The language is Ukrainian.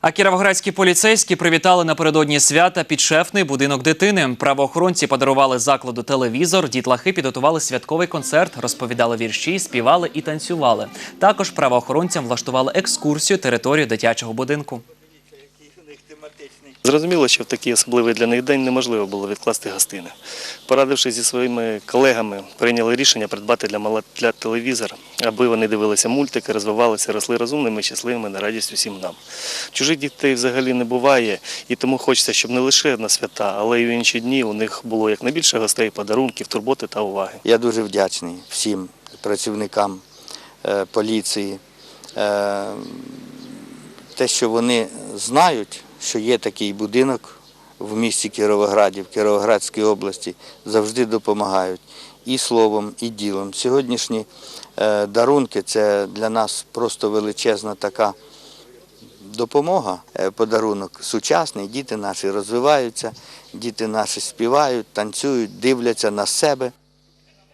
А кіровоградські поліцейські привітали напередодні свята підшефний будинок дитини. Правоохоронці подарували закладу телевізор. Дітлахи підготували святковий концерт, розповідали вірші, співали і танцювали. Також правоохоронцям влаштували екскурсію територію дитячого будинку. Зрозуміло, що в такий особливий для них день неможливо було відкласти гостини. Порадившись зі своїми колегами, прийняли рішення придбати для малатля телевізор, аби вони дивилися мультики, розвивалися, росли розумними, щасливими на радість усім нам. Чужих дітей взагалі не буває, і тому хочеться, щоб не лише на свята, але й в інші дні у них було якнайбільше гостей, подарунків, турботи та уваги. Я дуже вдячний всім працівникам е, поліції. Е, Те, що вони знають, що є такий будинок в місті Кіровограді, в Кіровоградській області, завжди допомагають і словом, і ділом. Сьогоднішні е, дарунки це для нас просто величезна така допомога, е, подарунок сучасний. Діти наші розвиваються, діти наші співають, танцюють, дивляться на себе.